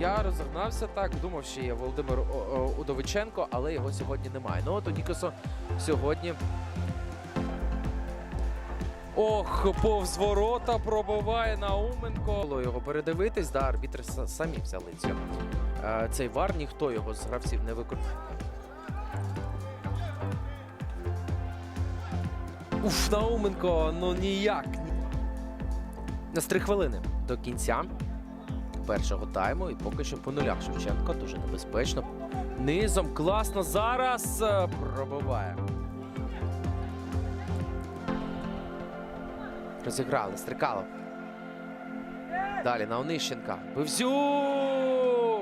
Я розогнався так, думав, що є Володимир Удовиченко, але його сьогодні немає. Ну от у Нікосу сьогодні. Ох, повз ворота пробиває Науменко. Було його передивитись, да, арбітри самі взяли цю. Е, Цей вар ніхто його з гравців не виконав. Уф, Науменко, ну ніяк. На три хвилини до кінця першого тайму. І поки що по нулях Шевченко дуже небезпечно. Низом класно зараз е, пробиває. Розіграли Стрикалов. Далі на Онищенка. Бевзюк!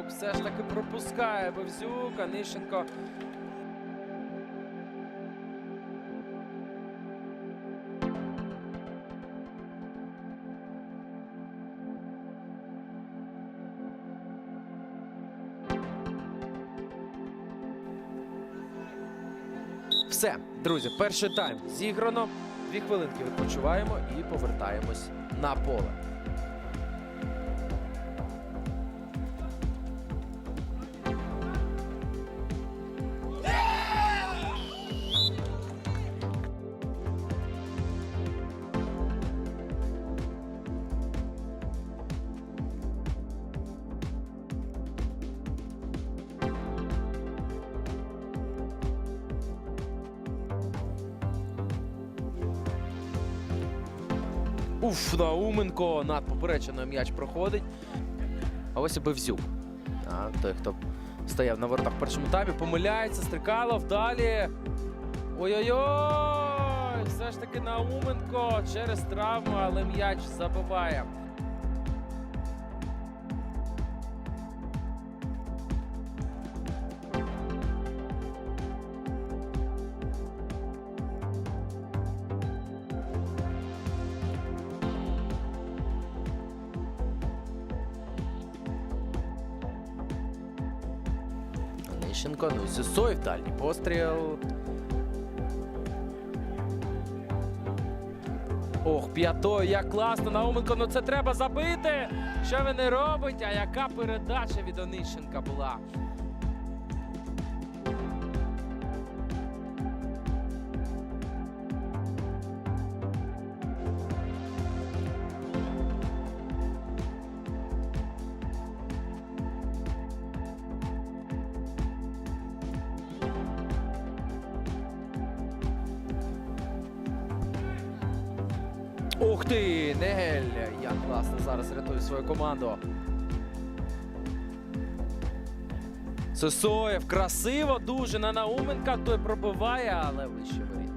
Все ж таки пропускає Бевзюк. Онищенко. Все, друзі, перший тайм зіграно. Дві хвилинки відпочиваємо і повертаємось на поле. Уф, Науменко над поперечиною м'яч проходить. А ось і Бевзюк. А, той, хто стояв на воротах в першому таймі, помиляється, Стрикалов далі. Ой-ой-ой! Все ж таки Науменко через травму, але м'яч забиває. Онищенко, ну і Сюсоєв, дальній постріл. Ох, п'ятою, як класно, Науменко, ну це треба забити. Що ви не робить? А яка передача від Онищенка була? Ух ти, Негель! Як класно зараз рятує свою команду. Сосоєв красиво дуже на Науменка, той пробиває, але вище воріт.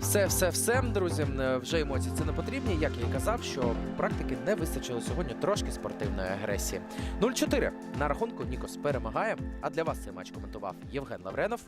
Все, все, все, друзі. Вже емоції це не потрібні. Як я і казав, що практики не вистачило сьогодні трошки спортивної агресії. 0-4 на рахунку Нікос перемагає. А для вас цей матч коментував Євген Лавренов.